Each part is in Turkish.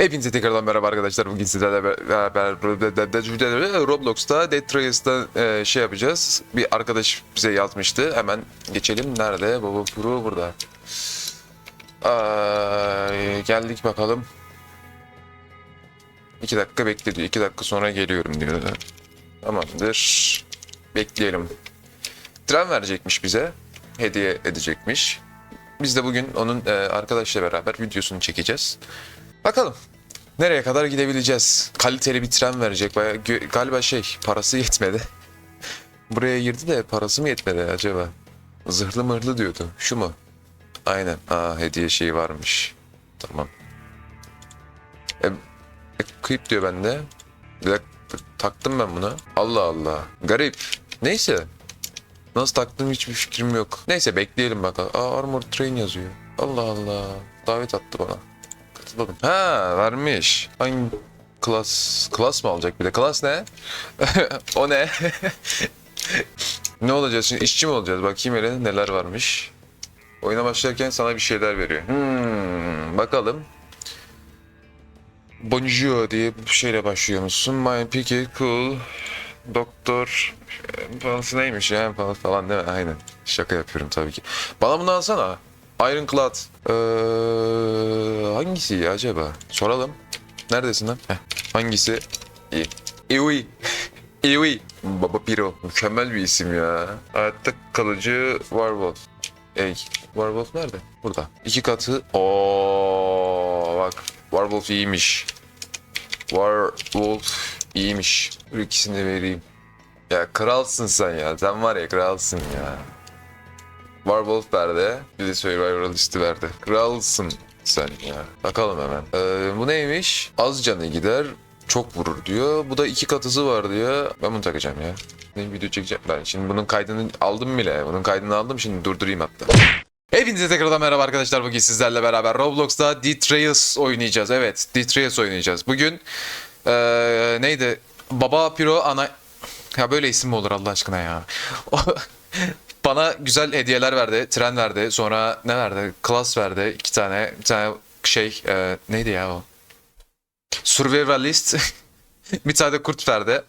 Hepinize tekrardan merhaba arkadaşlar. Bugün sizlerle beraber Roblox'ta Dead Trails'ta e, şey yapacağız. Bir arkadaş bize yazmıştı. Hemen geçelim. Nerede? Baba Pro burada. Ay, geldik bakalım. İki dakika bekle diyor. İki dakika sonra geliyorum diyor. Tamamdır. Bekleyelim. Tren verecekmiş bize. Hediye edecekmiş. Biz de bugün onun e, arkadaşla beraber videosunu çekeceğiz. Bakalım. Nereye kadar gidebileceğiz? Kaliteli bir tren verecek. Bayağı gö- galiba şey parası yetmedi. Buraya girdi de parası mı yetmedi acaba? Zırhlı mırhlı diyordu. Şu mu? Aynen. Aa hediye şeyi varmış. Tamam. E, equip diyor bende. Bir dakika, taktım ben bunu. Allah Allah. Garip. Neyse. Nasıl taktığım hiçbir fikrim yok. Neyse bekleyelim bakalım. Aa Armor Train yazıyor. Allah Allah. Davet attı bana. Katılalım. Ha vermiş. Hangi klas? Klas mı alacak bir de? Klas ne? o ne? ne olacağız şimdi? İşçi mi olacağız? Bakayım hele neler varmış. Oyuna başlarken sana bir şeyler veriyor. Hmm, bakalım. Bonjour diye bir şeyle başlıyormuşsun. My picky cool. Doktor Falan neymiş ya falan değil mi? Aynen. Şaka yapıyorum tabii ki. Bana bunu alsana. Ironclad. Ee, hangisi ya acaba? Soralım. Neredesin lan? Heh. Hangisi? İyi. Iwi. Iwi. Baba Piro. Mükemmel bir isim ya. Hayatta kalıcı Warwolf. Ey. Warwolf nerede? Burada. İki katı. Oo bak. Warwolf iyiymiş. Warwolf iyiymiş. Bu ikisini vereyim. Ya kralsın sen ya. Sen var ya kralsın ya. Warwolf verdi. Bir de Survivalist'i verdi. Kralsın sen ya. Bakalım hemen. Ee, bu neymiş? Az canı gider. Çok vurur diyor. Bu da iki katısı var diyor. Ben bunu takacağım ya. Ne video çekeceğim ben. Şimdi bunun kaydını aldım bile. Bunun kaydını aldım. Şimdi durdurayım hatta. Hepinize tekrardan merhaba arkadaşlar. Bugün sizlerle beraber Roblox'ta Detrails oynayacağız. Evet, Detrails oynayacağız. Bugün ee, neydi? Baba Piro ana... Ya böyle isim mi olur Allah aşkına ya? Bana güzel hediyeler verdi. Tren verdi. Sonra ne verdi? Klas verdi. iki tane. Bir tane şey e, neydi ya o? Survivalist. bir tane de kurt verdi.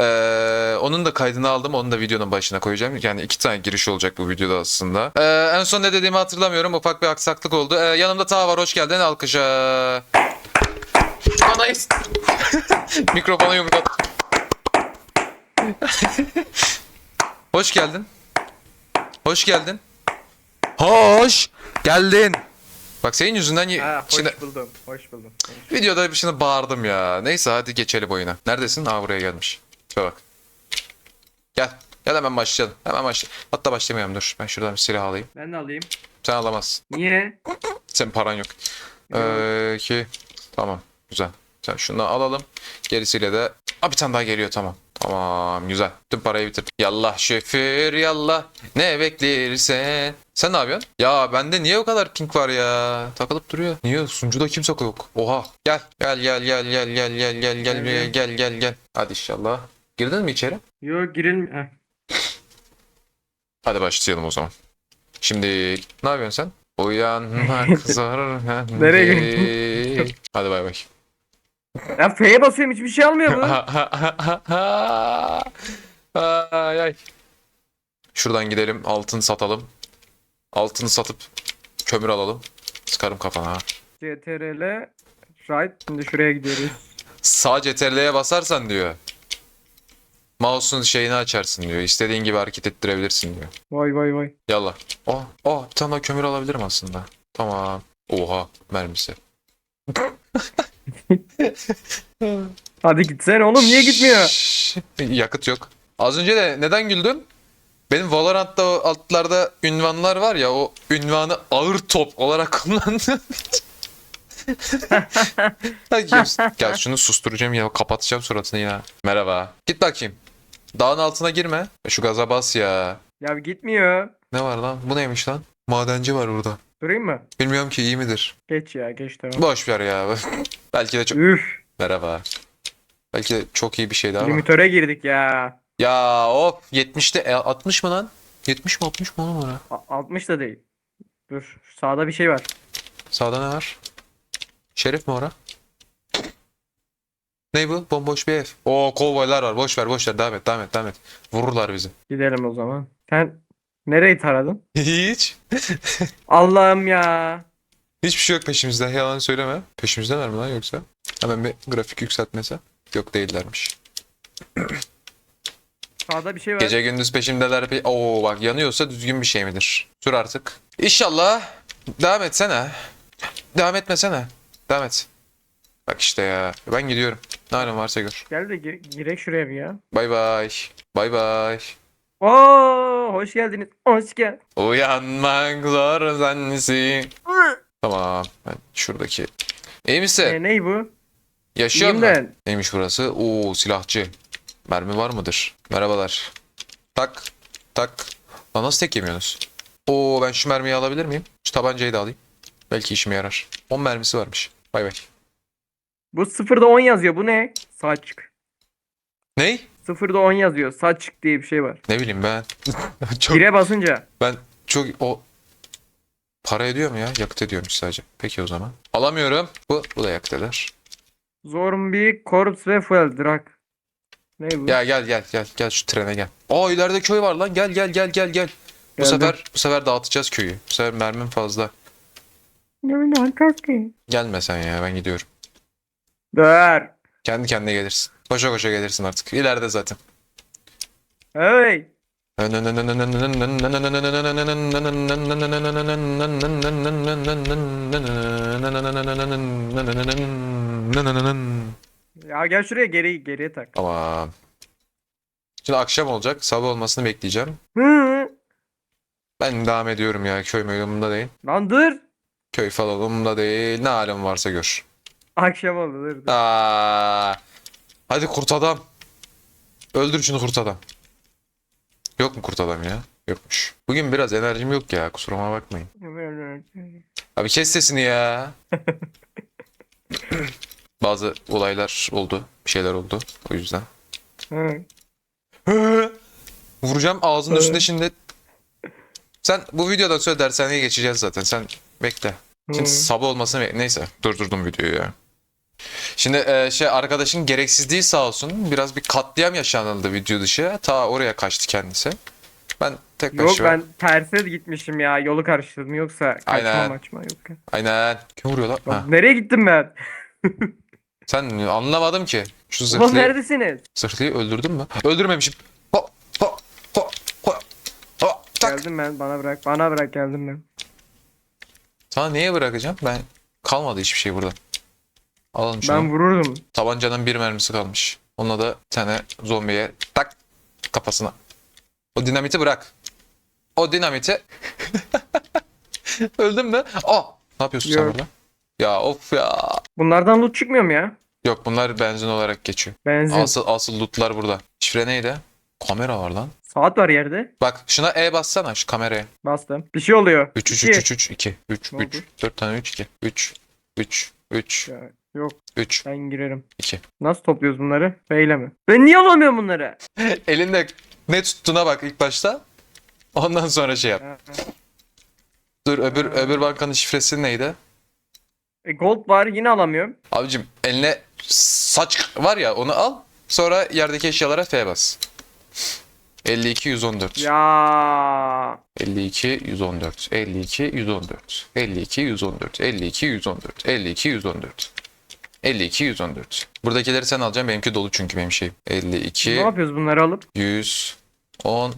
Ee, onun da kaydını aldım. Onu da videonun başına koyacağım. Yani iki tane giriş olacak bu videoda aslında. Ee, en son ne dediğimi hatırlamıyorum. Ufak bir aksaklık oldu. Ee, yanımda Ta var. Hoş geldin. Alkışa. Bana Mikrofona yumruk. Hoş geldin. Hoş geldin. Hoş geldin. Bak senin yüzünden Ha, hoş şimdi buldum. Hoş buldum. Hoş- videoda bir şimdi bağırdım ya. Neyse hadi geçelim oyuna. Neredesin? Aa buraya gelmiş. Şöyle bak. Gel. Gel hemen başlayalım. Hemen başla. Hatta başlamayalım dur. Ben şuradan bir silah alayım. Ben de alayım. Sen alamazsın. Niye? Senin paran yok. Ee, ki tamam güzel. Sen şunu alalım. Gerisiyle de Aa, bir tane daha geliyor tamam. Tamam güzel. Tüm parayı bitirdim. Yallah şoför yallah. Ne beklersen. Sen ne yapıyorsun? Ya bende niye o kadar pink var ya? Takılıp duruyor. Niye? Sunucuda kimse yok. Oha. Gel. Gel gel gel gel gel gel gel gel gel gel gel gel. Hadi inşallah. Girdin mi içeri? Yo girilmi... Heh. Hadi başlayalım o zaman. Şimdi ne yapıyorsun sen? Uyanmak zor. Nereye Hadi bay bay. Ya F'ye basıyorum hiçbir şey almıyor bu. ay ay. Şuradan gidelim altın satalım. Altını satıp kömür alalım. Sıkarım kafana ha. CTRL right. Şimdi şuraya gidiyoruz. Sağ CTRL'ye basarsan diyor. Mouse'un şeyini açarsın diyor. İstediğin gibi hareket ettirebilirsin diyor. Vay vay vay. Yallah. Oh, oh bir tane daha kömür alabilirim aslında. Tamam. Oha mermisi. Hadi gitsene oğlum niye gitmiyor? Yakıt yok. Az önce de neden güldüm? Benim Valorant'ta o altlarda ünvanlar var ya o ünvanı ağır top olarak. Hadi gel, gel şunu susturacağım ya kapatacağım suratını ya. Merhaba. Git bakayım. Dağın altına girme. Şu gaza bas ya. Ya gitmiyor. Ne var lan? Bu neymiş lan? Madenci var burada. Durayım mı? Bilmiyorum ki iyi midir. Geç ya geç tamam. Boş ver ya. Belki de çok... Üf. Merhaba. Belki de çok iyi bir şeydi ama. Limitöre girdik ya. Ya hop 70'te e, 60 mı lan? 70 mi 60 mı oğlum ora? A- 60 da değil. Dur. Sağda bir şey var. Sağda ne var? Şerif mi ora? Ne bu? Bomboş bir ev. Oo kovboylar var. Boş ver boş ver. Devam et devam et devam et. Vururlar bizi. Gidelim o zaman. Sen nereyi taradın? Hiç. Allah'ım ya. Hiçbir şey yok peşimizde. Yalan söyleme. Peşimizdeler mi lan yoksa? Hemen bir grafik yükseltmese. Yok değillermiş. Sağda bir şey var. Gece gündüz peşimdeler. Pe Oo bak yanıyorsa düzgün bir şey midir? Sür artık. İnşallah. Devam etsene. Devam etmesene. Devam et. Bak işte ya. Ben gidiyorum. Ne halin varsa gör. Gel de gir, girek şuraya bir ya. Bay bay. Bay bay. Oo, hoş geldiniz. Hoş gel. Uyanmak zor sensin. Tamam. Ben şuradaki. İyi misin? E, ney bu? Yaşıyor İyiyim ben. Neymiş burası? Oo silahçı. Mermi var mıdır? Merhabalar. Tak. Tak. Lan nasıl tek yemiyorsunuz? Oo ben şu mermiyi alabilir miyim? Şu tabancayı da alayım. Belki işime yarar. 10 mermisi varmış. Bay bay. Bu sıfırda 10 yazıyor. Bu ne? Sağ çık. Ney? Sıfırda 10 yazıyor. Sağ çık diye bir şey var. Ne bileyim ben. çok, Bire basınca. ben çok o para ediyor mu ya? Yakıt ediyormuş sadece. Peki o zaman. Alamıyorum. Bu, bu da yakıt eder. Zombie, Corpse ve Fuel Drug. Ne bu? Ya gel gel gel gel şu trene gel. Aa ileride köy var lan. Gel gel gel gel gel. Bu Geldim. sefer bu sefer dağıtacağız köyü. Bu sefer mermim fazla. Gelme sen ya ben gidiyorum. Dur. Kendi kendine gelirsin. Koşa koşa gelirsin artık. İleride zaten. Hey. Ya gel şuraya geri geriye tak. Tamam. Şimdi akşam olacak. Sabah olmasını bekleyeceğim. Hı. Ben devam ediyorum ya. Köy umurumda değil. Lan dur. Köy falan umurumda değil. Ne halin varsa gör. Akşam oldu dur. dur. Aa, hadi kurt adam. Öldür şunu kurt adam. Yok mu kurt adam ya? Yokmuş. Bugün biraz enerjim yok ya. Kusuruma bakmayın. Abi kes sesini ya. Bazı olaylar oldu. Bir şeyler oldu. O yüzden. Vuracağım ağzının üstünde şimdi. Sen bu videodan sonra dershaneye geçeceğiz zaten. Sen bekle. Şimdi sabah olmasını bek- Neyse durdurdum videoyu ya. Şimdi e, şey arkadaşın gereksizliği sağ olsun. Biraz bir katliam yaşanıldı video dışı. Ta oraya kaçtı kendisi. Ben tek Yok başıma. ben terse gitmişim ya. Yolu karıştırdım yoksa kaçma Aynen. maçma yok. ya. Aynen. Kim vuruyor lan? Lan Ha. Nereye gittim ben? Sen anlamadım ki. Şu Ulan zırhlıyı, neredesiniz? zırhlıyı öldürdün mü? Öldürmemişim. Ho, ho, ho, ho, ho, tak. Geldim ben bana bırak. Bana bırak geldim ben. Sana niye bırakacağım? Ben kalmadı hiçbir şey burada. Alalım şunu. Ben vururdum. Tabancanın bir mermisi kalmış. Onunla da bir tane zombiye tak kafasına. O dinamiti bırak. O dinamiti. Öldün mü? Aa! Ne yapıyorsun sen Yok. burada? Ya of ya. Bunlardan loot çıkmıyor mu ya? Yok bunlar benzin olarak geçiyor. Benzin. Asıl asıl lootlar burada. Şifre neydi? Kamera var lan. Saat var yerde. Bak şuna E bassana şu kameraya. Bastım. Bir şey oluyor. 3 3 İki. 3 3 2 3 Ne 3 oldu? 4 tane 3 2 3 3 3 Ya, Yok 3 ben girerim. 2. Nasıl topluyoruz bunları? Beyle mi? Ben niye alamıyorum bunları? Elinde ne tuttuğuna bak ilk başta. Ondan sonra şey yap. Ha. Dur öbür öbür bankanın şifresi neydi? E, gold var yine alamıyorum. Abicim eline saç var ya onu al. Sonra yerdeki eşyalara F bas. 52 114. Ya 52 114. 52 114. 52 114. 52 114. 52 114. 52 114. Buradakileri sen alacaksın. Benimki dolu çünkü benim şeyim. ne 52 yapıyoruz bunları alıp? 100 10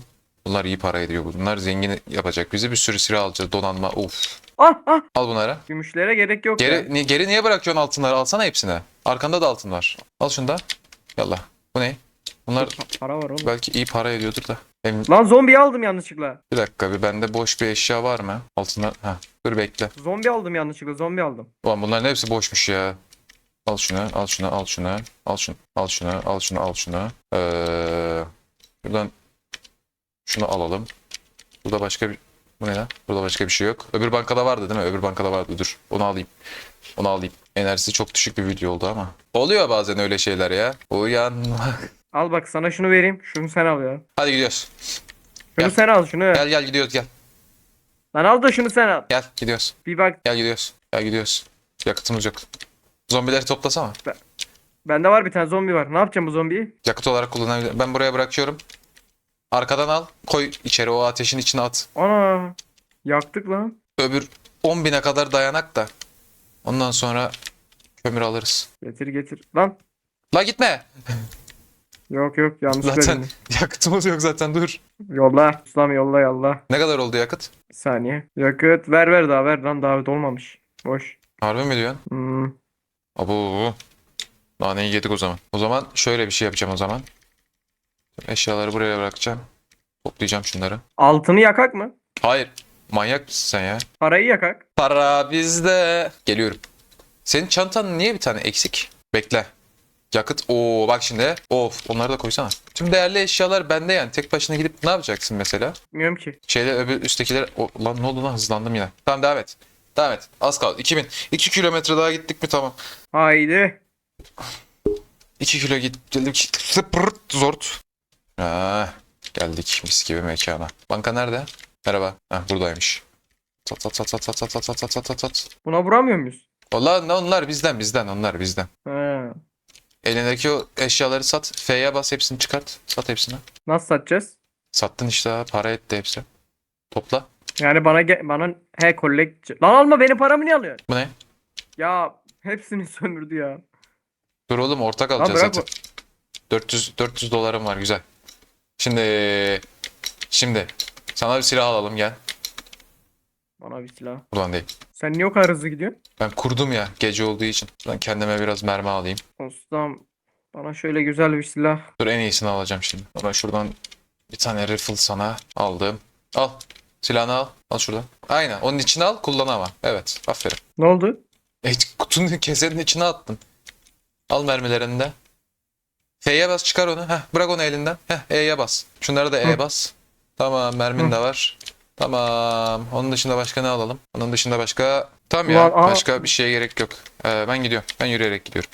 Bunlar iyi para ediyor. Bunlar zengin yapacak bizi. Bir sürü silah alacağız. Donanma. Uf. Ah ah. Al bunları. Gümüşlere gerek yok ya. Geri, ni- geri niye bırakıyorsun altınları? Alsana hepsini. Arkanda da altın var. Al şunu da. Yallah. Bu ne? Bunlar Pa- Para var oğlum. belki iyi para ediyordur da. Benim, Lan zombi aldım yanlışlıkla. bir dakika bir bende boş bir eşya var mı? Altınlar. Ha. Dur bekle. Zombi aldım yanlışlıkla zombi aldım. Ulan bunların hepsi boşmuş ya. Al şunu, al şunu, al şunu, al şunu, al şunu, al şunu, al şunu. Ee, buradan şunu alalım. Burada başka bir... Bu ne lan? Burada başka bir şey yok. Öbür bankada vardı değil mi? Öbür bankada vardı. Dur. Onu alayım. Onu alayım. Enerjisi çok düşük bir video oldu ama. Oluyor bazen öyle şeyler ya. Uyanmak. Al bak sana şunu vereyim. Şunu sen al ya. Hadi gidiyoruz. Şunu Gel. sen al şunu. Gel gel gidiyoruz gel. Lan al da şunu sen al. Gel gidiyoruz. Bir bak. Gel gidiyoruz. Gel gidiyoruz. Yakıtımız yok. Zombileri toplasana. Bende var bir tane zombi var. Ne yapacağım bu zombiyi? Yakıt olarak kullanabilirim. Ben buraya bırakıyorum. Arkadan al. Koy içeri o ateşin içine at. Ana. Yaktık lan. Öbür 10 bine kadar dayanak da. Ondan sonra kömür alırız. Getir getir. Lan. La gitme. Yok yok yanlış Zaten söyledim. yakıtımız yok zaten dur. Yolla. Ustam yolla yolla. Ne kadar oldu yakıt? Bir saniye. Yakıt. Ver ver daha ver lan davet olmamış. Boş. Harbi mi diyorsun? Hmm. Abo. Daha neyi yedik o zaman. O zaman şöyle bir şey yapacağım o zaman. Eşyaları buraya bırakacağım. Toplayacağım şunları. Altını yakak mı? Hayır. Manyak mısın sen ya? Parayı yakak. Para bizde. Geliyorum. Senin çantan niye bir tane eksik? Bekle. Yakıt. Oo bak şimdi. Of onları da koysana. Tüm değerli eşyalar bende yani. Tek başına gidip ne yapacaksın mesela? Bilmiyorum ki. Şeyler öbür üsttekiler. O, lan ne oldu lan hızlandım yine. Tamam devam et. Devam et. Az kaldı. 2000. 2 kilometre daha gittik mi tamam. Haydi. 2 kilo git geldik. Pırt zort. Ha, geldik mis gibi mekana. Banka nerede? Merhaba. Heh, buradaymış. Sat sat sat sat sat sat sat sat sat sat sat. Buna vuramıyor muyuz? Valla ne onlar bizden bizden onlar bizden. He. Elindeki o eşyaları sat. F'ye bas hepsini çıkart. Sat hepsini. Nasıl satacağız? Sattın işte ha, para etti hepsi. Topla. Yani bana ge- bana he collect. Lan alma benim paramı niye alıyorsun? Bu ne? Ya hepsini sömürdü ya. Dur oğlum ortak alacağız zaten. 400 400 dolarım var güzel. Şimdi şimdi sana bir silah alalım gel. Bana bir silah. Buradan değil. Sen niye o kadar hızlı gidiyorsun? Ben kurdum ya gece olduğu için. Ben kendime biraz mermi alayım. Ustam bana şöyle güzel bir silah. Dur en iyisini alacağım şimdi. Ben şuradan bir tane rifle sana aldım. Al. Silahını al. Al şuradan. Aynen. Onun içine al. Kullan ama. Evet. Aferin. Ne oldu? E, kutunun kesenin içine attın. Al mermilerini de. F'ye bas çıkar onu. Heh, bırak onu elinden. Heh, E'ye bas. Şunları da E Hı. bas. Tamam mermin de var. Tamam. Onun dışında başka ne alalım? Onun dışında başka... Tamam ya. Aa. Başka bir şeye gerek yok. Ee, ben gidiyorum. Ben yürüyerek gidiyorum.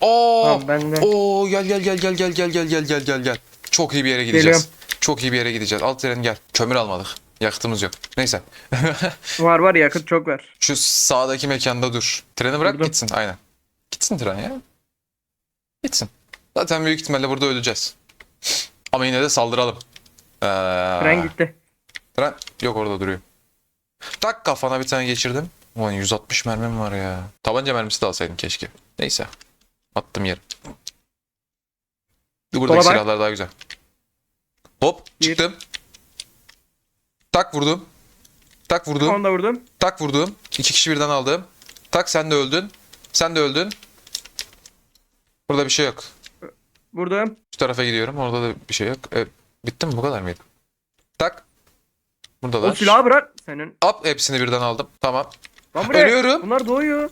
Oo! Tamam ben de. Oo gel gel gel gel gel gel gel gel gel gel gel. Çok iyi bir yere gideceğiz. Çok iyi bir yere gideceğiz. Al tren gel. Kömür almadık. Yakıtımız yok. Neyse. Var var yakıt çok var. Şu sağdaki mekanda dur. Treni bırak Durdum. gitsin. Aynen. Gitsin tren ya. Gitsin. Zaten büyük ihtimalle burada öleceğiz. Ama yine de saldıralım. Ee, Tren gitti. Tren yok orada duruyor. Tak kafana bir tane geçirdim. Ulan 160 mermim var ya. Tabanca mermisi de alsaydım keşke. Neyse. Attım yere. Buradaki Sola bak. silahlar daha güzel. Hop Bir. çıktım. Tak vurdum. Tak vurdum. Onu da vurdum. Tak vurdum. İki kişi birden aldım. Tak sen de öldün. Sen de öldün. Burada bir şey yok. Vurdum. Şu tarafa gidiyorum. Orada da bir şey yok. E, bitti mi? Bu kadar mıydı? Tak. Burada da. O silahı bırak. Senin. Hop hepsini birden aldım. Tamam. Lan buraya. Ölüyorum. Bunlar doğuyor.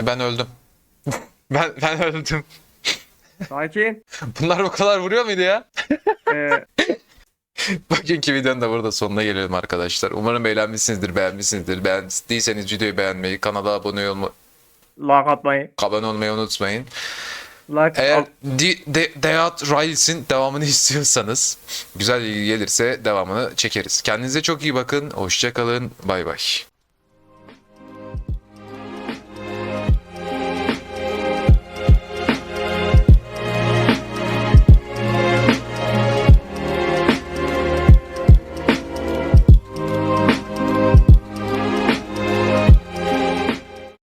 E, ben öldüm. ben ben öldüm. Sakin. Bunlar bu kadar vuruyor muydu ya? Ee, Bugünkü videonun da burada sonuna gelelim arkadaşlar. Umarım eğlenmişsinizdir, beğenmişsinizdir. Beğendiyseniz videoyu beğenmeyi, kanala abone, olma, like atmayı. abone olmayı unutmayın. Like Eğer Di- De- Deat devamını istiyorsanız güzel ilgi gelirse devamını çekeriz. Kendinize çok iyi bakın. Hoşçakalın. Bay bay.